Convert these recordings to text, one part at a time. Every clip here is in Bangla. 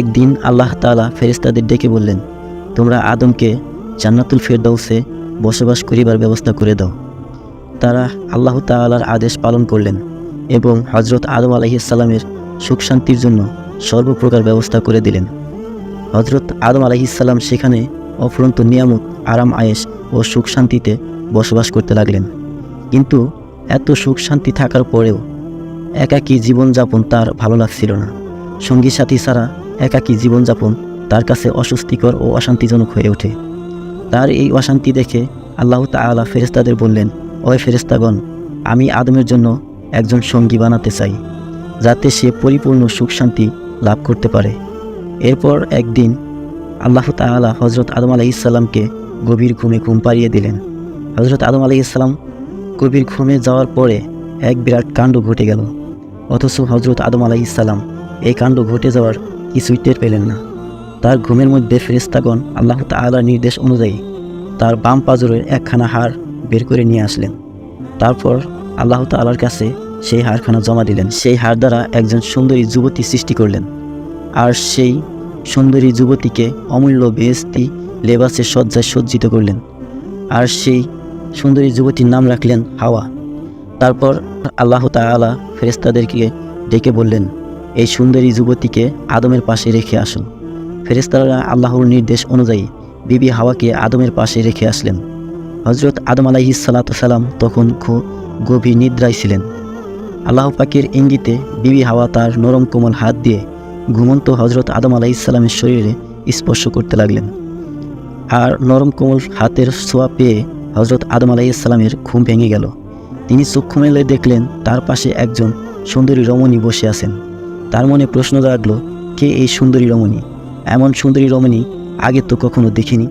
একদিন আল্লাহ তাআলা ফেরিস্তাদের ডেকে বললেন, তোমরা আদমকে জান্নাতুল ফেরদাউসে বসবাস করিবার ব্যবস্থা করে দাও। তারা আল্লাহ তাআলার আদেশ পালন করলেন এবং হজরত আদম আলাইহিসাল্লামের সুখ শান্তির জন্য সর্বপ্রকার ব্যবস্থা করে দিলেন। হজরত আদম আলাইহিসাল্লাম সেখানে অফুরন্ত নিয়ামত, আরাম, আয়েশ ও সুখ শান্তিতে বসবাস করতে লাগলেন। কিন্তু এত সুখ শান্তি থাকার পরেও একাকী জীবনযাপন তার ভালো লাগছিল না। সঙ্গী সাথী ছাড়া একাকী জীবনযাপন তার কাছে অস্বস্তিকর ও অশান্তিজনক হয়ে ওঠে। তার এই অশান্তি দেখে আল্লাহ তাআলা ফেরেস্তাদের বললেন ওই ফেরেস্তাগণ আমি আদমের জন্য একজন সঙ্গী বানাতে চাই, যাতে সে পরিপূর্ণ সুখ শান্তি লাভ করতে পারে। এরপর একদিন আল্লাহ তাআলা হজরত আদম আলাইসাল্লামকে গভীর ঘুমে ঘুম পাড়িয়ে দিলেন। হজরত আদম আলাইসাল্লাম গভীর ঘুমে যাওয়ার পরে এক বিরাট কাণ্ড ঘটে গেল। অথচ হজরত আদম আলাইসাল্লাম এই কাণ্ড ঘটে যাওয়ার কিছুই টের পেলেন না। তার ঘুমের মধ্যে ফেরেস্তাগণ আল্লাহ তাআলার নির্দেশ অনুযায়ী তার বাম পাজরের একখানা হাড় বের করে নিয়ে আসলেন। তারপর আল্লাহ তাআলার কাছে সেই হাড়খানা জমা দিলেন। সেই হাড় দ্বারা একজন সুন্দরী যুবতী সৃষ্টি করলেন। আর সেই সুন্দরী যুবতীকে অমূল্য বেহস্তি লেবাসের সজ্জায় সজ্জিত করলেন। আর সেই সুন্দরী যুবতীর নাম রাখলেন হাওয়া। তারপর আল্লাহ তাআলা ফেরেস্তাদেরকে ডেকে বললেন এই সুন্দরী যুবতীকে আদমের পাশে রেখে আসুন। ফেরেস্তারা আল্লাহর নির্দেশ অনুযায়ী বিবি হাওয়াকে আদমের পাশে রেখে আসলেন। হজরত আদম আলাইহিস সালাম তখন খুব গভীর নিদ্রায় ছিলেন। আল্লাহ পাকের ইঙ্গিতে বিবি হাওয়া তার নরম কোমল হাত দিয়ে ঘুমন্ত হজরত আদম আলাইসাল্লামের শরীরে স্পর্শ করতে লাগলেন। আর নরম কোমল হাতের ছোঁয়া পেয়ে হজরত আদম আলাইসাল্লামের ঘুম ভেঙে গেল। তিনি চক্ষু মেলে দেখলেন তার পাশে একজন সুন্দরী রমণী বসে আছেন। তার মনে প্রশ্ন জাগলো, কে এই সুন্দরী রমণী? এমন সুন্দরী রমণী আগে তো কখনো দেখিনি।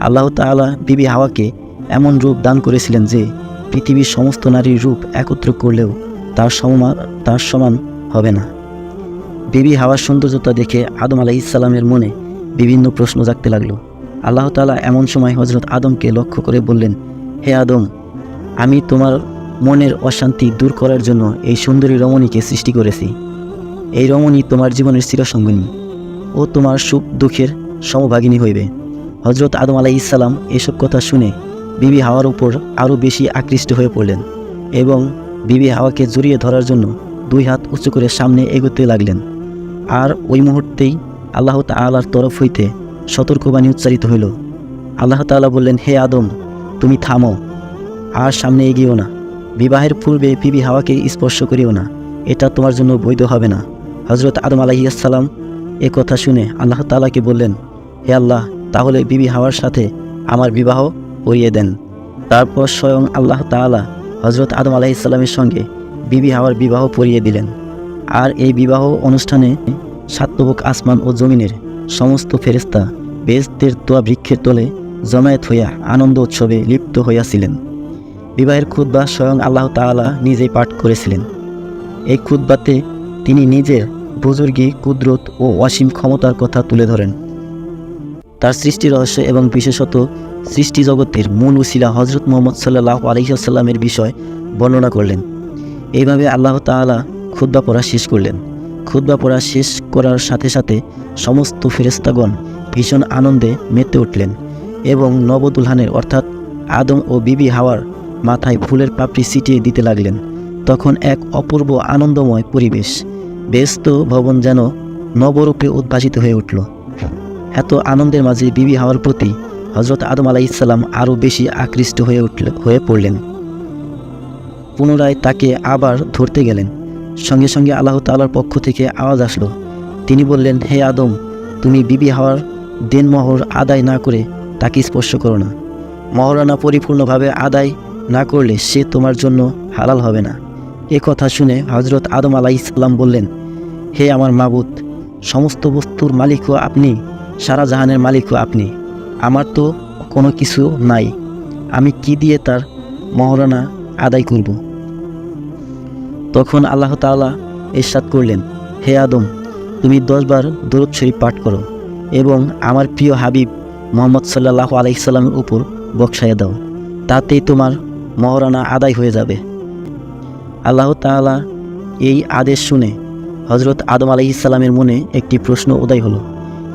আল্লাহ তাআলা বিবি হাওয়াকে এমন রূপ দান করেছিলেন যে পৃথিবীর সমস্ত নারীর রূপ একত্র করলেও তার সমান তার সমান হবে না। বিবি হাওয়ার সৌন্দর্যতা দেখে আদম আলাইসাল্লামের মনে বিভিন্ন প্রশ্ন জাগতে লাগল। আল্লাহ তাআলা এমন সময় হজরত আদমকে লক্ষ্য করে বললেন, হে আদম, আমি তোমার মনের অশান্তি দূর করার জন্য এই সুন্দরী রমণীকে সৃষ্টি করেছি। এই রমণী তোমার জীবনের চিরসঙ্গিনী ও তোমার সুখ দুঃখের সমভাগিনী হইবে। হজরত আদম আলাই ইসাল্লাম এসব কথা শুনে বিবি হাওয়ার উপর আরও বেশি আকৃষ্ট হয়ে পড়লেন এবং বিবি হাওয়াকে জড়িয়ে ধরার জন্য দুই হাত উঁচু করে সামনে এগোতে লাগলেন। আর ওই মুহূর্তেই আল্লাহ তাআলার তরফ হইতে সতর্কবাণী উচ্চারিত হইল। আল্লাহ তাআলা বললেন, হে আদম, তুমি থামো আর সামনে এগিয়েও না। বিবাহের পূর্বে বিবি হাওয়াকে স্পর্শ করিও না। এটা তোমার জন্য বৈধ হবে না। হজরত আদম আলাহিয়াসাল্লাম এ কথা শুনে আল্লাহ তাআলাকে বললেন, হে আল্লাহ, তাহলে বিবি হাওয়ার সাথে আমার বিবাহ করিয়ে দেন। তারপর স্বয়ং আল্লাহ তাআলা হজরত আদম আলাইসাল্লামের সঙ্গে বিবি হাওয়ার বিবাহ পরিয়ে দিলেন। আর এই বিবাহ অনুষ্ঠানে সাত্যবক আসমান ও জমিনের সমস্ত ফেরেস্তা বেস্তের তোয়া বৃক্ষের তলে জমায়েত হইয়া আনন্দ উৎসবে লিপ্ত হইয়াছিলেন। বিবাহের খুদ্া স্বয়ং আল্লাহ তাআলা নিজেই পাঠ করেছিলেন। এই খুদ্বাতে তিনি নিজের বুজুর্গি কুদরত ও অসীম ক্ষমতার কথা তুলে ধরেন। তার সৃষ্টি রহস্য এবং বিশেষত সৃষ্টি জগতের মূল উসিলা হজরত মোহাম্মদ সাল্লাহ আলহিহাসাল্লামের বিষয় বর্ণনা করলেন। এইভাবে আল্লাহ তাআলা খুদ্া পড়া শেষ করলেন। খুদ্া পড়া শেষ করার সাথে সাথে সমস্ত ফেরেস্তাগণ ভীষণ আনন্দে মেতে উঠলেন এবং নবদুলহানের অর্থাৎ আদম ও বিবি হাওয়ার মাথায় ফুলের পাপড়ি ছিটিয়ে দিতে লাগলেন। তখন এক অপূর্ব আনন্দময় পরিবেশ ব্যস্ত ভবন যেন নবরূপে উদ্ভাসিত হয়ে উঠল। এত আনন্দের মাঝে বিবি হাওয়ার প্রতি হজরত আদম আলাইসাল্লাম আরও বেশি আকৃষ্ট হয়ে উঠল, হয়ে পড়লেন। পুনরায় তাকে আবার ধরতে গেলেন। সঙ্গে সঙ্গে আল্লাহ তাআলার পক্ষ থেকে আওয়াজ আসলো। তিনি বললেন, হে আদম, তুমি বিবি হাওয়ার দেনমোহর আদায় না করে তাকে স্পর্শ করো না। মহরানা পরিপূর্ণভাবে আদায় না করলে সে তোমার জন্য হালাল হবে না। এ কথা শুনে হজরত আদম আলাহ ইসলাম বললেন, হে আমার মাবুত সমস্ত বস্তুর মালিকও আপনি, সারা জাহানের মালিকও আপনি। আমার তো কোনো কিছু নাই। আমি কি দিয়ে তার মহারানা আদায় করব? তখন আল্লাহ তাআলা এরশাদ করলেন, হে আদম, তুমি দশবার দরুদ শরীফ পাঠ করো এবং আমার প্রিয় হাবিব মোহাম্মদ সাল্লাহ আলাইসাল্লামের উপর বক্সাইয়া দাও। তাতেই তোমার মহারানা আদায় হয়ে যাবে। আল্লাহ তাআলা এই আদেশ শুনে হজরত আদম আলাইসাল্লামের মনে একটি প্রশ্ন উদয় হলো।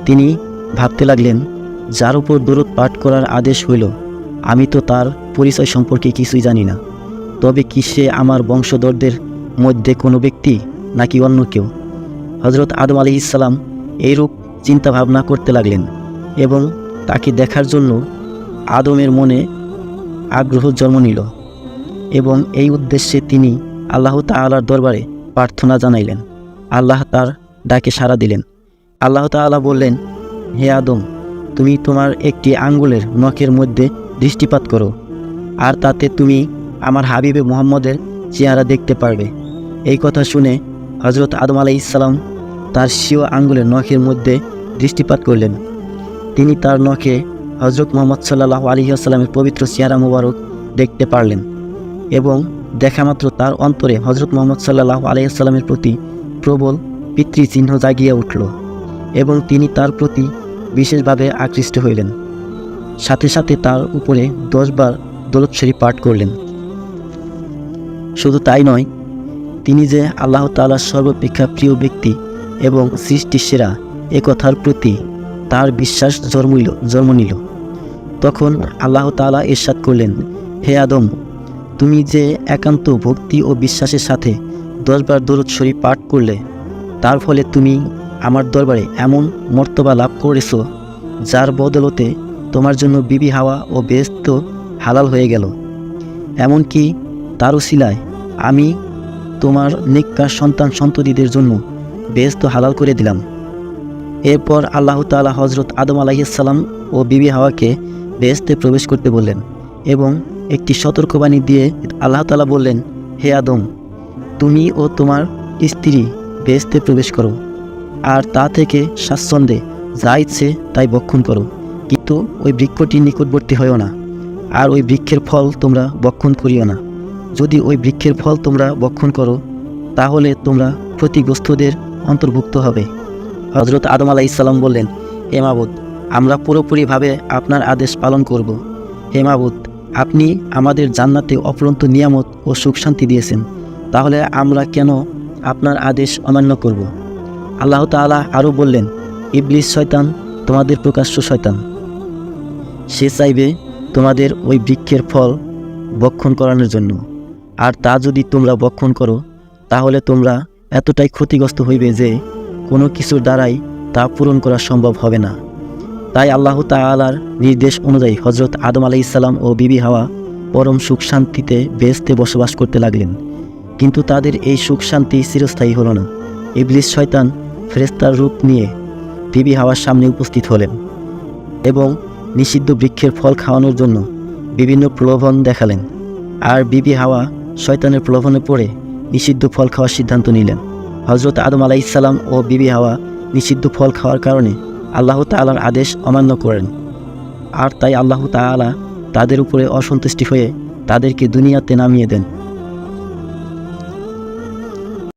তিনি ভাবতে লাগলেন, যার উপর দূরত পাঠ করার আদেশ হইল, আমি তো তার পরিচয় সম্পর্কে কিছুই জানি না। তবে কি সে আমার বংশধরদের মধ্যে কোনো ব্যক্তি নাকি অন্য কেউ? হজরত আদম আলি ইসাল্লাম এইরূপ চিন্তাভাবনা করতে লাগলেন এবং তাকে দেখার জন্য আদমের মনে আগ্রহ জন্ম নিল এবং এই উদ্দেশ্যে তিনি আল্লাহ তাআলার দরবারে প্রার্থনা জানাইলেন। আল্লাহ তার ডাকে সাড়া দিলেন। আল্লাহ তাআলা বললেন, হে আদম, তুমি তোমার একটি আঙ্গুলের নখের মধ্যে দৃষ্টিপাত করো, আর তাতে তুমি আমার হাবিবে মোহাম্মদের চেহারা দেখতে পারবে। এই কথা শুনে হজরত আদম আলাই ইসলাম তার স্বীয় আঙ্গুলের নখের মধ্যে দৃষ্টিপাত করলেন। তিনি তার নখে হজরত মোহাম্মদ সাল্লাহ আলী আসসালামের পবিত্র চেহারা মুবারক দেখতে পারলেন এবং দেখামাত্র তার অন্তরে হজরত মোহাম্মদ সাল্লাহ আলাইসাল্লামের প্রতি প্রবল পিতৃচিহ্ন জাগিয়ে উঠল এবং তিনি তার প্রতি বিশেষভাবে আকৃষ্ট হইলেন। সাথে সাথে তার উপরে দশবার দৌলত শরীফ পাঠ করলেন। শুধু তাই নয়, তিনি যে আল্লাহ তাআলার সর্বাপেক্ষা প্রিয় ব্যক্তি এবং সৃষ্টির সেরা এ কথার প্রতি তার বিশ্বাস জন্মিল জন্ম নিল। তখন আল্লাহ তাআলা ইরশাদ করলেন, হে আদম তুমি যে একান্ত ভক্তি ও বিশ্বাসের সাথে দশবার দরুদ শরীফ পাঠ করলে, তার ফলে তুমি আমার দরবারে এমন মর্তবা লাভ করেছ, যার বদলতে তোমার জন্য বিবি হাওয়া ও বেস্ত হালাল হয়ে গেল। এমনকি তারও শিলায় আমি তোমার নিকার সন্তান সন্ততিদের জন্য বেস্ত হালাল করে দিলাম। এরপর আল্লাহ তাআলা হজরত আদম আলাইসাল্লাম ও বিবি হাওয়াকে বেহেস্তে প্রবেশ করতে বললেন এবং একটি সতর্কবাণী দিয়ে আল্লাহ তাআলা বললেন, হে আদম, তুমি ও তোমার স্ত্রী বেহেস্তে প্রবেশ করো, আর তা থেকে স্বাচ্ছন্দ্যে যা ইচ্ছে তাই বক্ষণ করো। কিন্তু ওই বৃক্ষটির নিকটবর্তী হয়েও না, আর ওই বৃক্ষের ফল তোমরা বক্ষণ করিও না। যদি ওই বৃক্ষের ফল তোমরা বক্ষণ করো, তাহলে তোমরা ক্ষতিগ্রস্তদের অন্তর্ভুক্ত হবে। হজরত আদম আলাহ ইসলাম বললেন, হে মাবুদ, আমরা পুরোপুরিভাবে আপনার আদেশ পালন করব। হে মাবুদ আপনি আমাদের জান্নাতে অপরন্ত নিয়ামত ও সুখ শান্তি দিয়েছেন। তাহলে আমরা কেন আপনার আদেশ অমান্য করব? আল্লাহ তাআলা আরও বললেন, ইবলিস শয়তান তোমাদের প্রকাশ্য শয়তান। সে চাইবে তোমাদের ওই বৃক্ষের ফল বক্ষণ করানোর জন্য। আর তা যদি তোমরা বক্ষণ করো, তাহলে তোমরা এতটাই ক্ষতিগ্রস্ত হইবে যে কোনো কিছুর দ্বারাই তা পূরণ করা সম্ভব হবে না। তাই আল্লাহ তাআলার নির্দেশ অনুযায়ী হজরত আদম আলাই ইসলাম ও বিবি হাওয়া পরম সুখ শান্তিতে বেস্তে বসবাস করতে লাগলেন। কিন্তু তাদের এই সুখ শান্তি চিরস্থায়ী হলো না। ইবলিস শয়তান ফেরেস্তার রূপ নিয়ে বিবি হাওয়ার সামনে উপস্থিত হলেন এবং নিষিদ্ধ বৃক্ষের ফল খাওয়ানোর জন্য বিভিন্ন প্রলোভন দেখালেন। আর বিবি হাওয়া শয়তানের প্রলোভনে পড়ে নিষিদ্ধ ফল খাওয়ার সিদ্ধান্ত নিলেন। হজরত আদম আলাহ ইসাল্লাম ও বিবি হাওয়া নিষিদ্ধ ফল খাওয়ার কারণে আল্লাহ তালার আদেশ অমান্য করেন। আর তাই আল্লাহ তালা তাদের উপরে অসন্তুষ্টি হয়ে তাদেরকে দুনিয়াতে নামিয়ে দেন।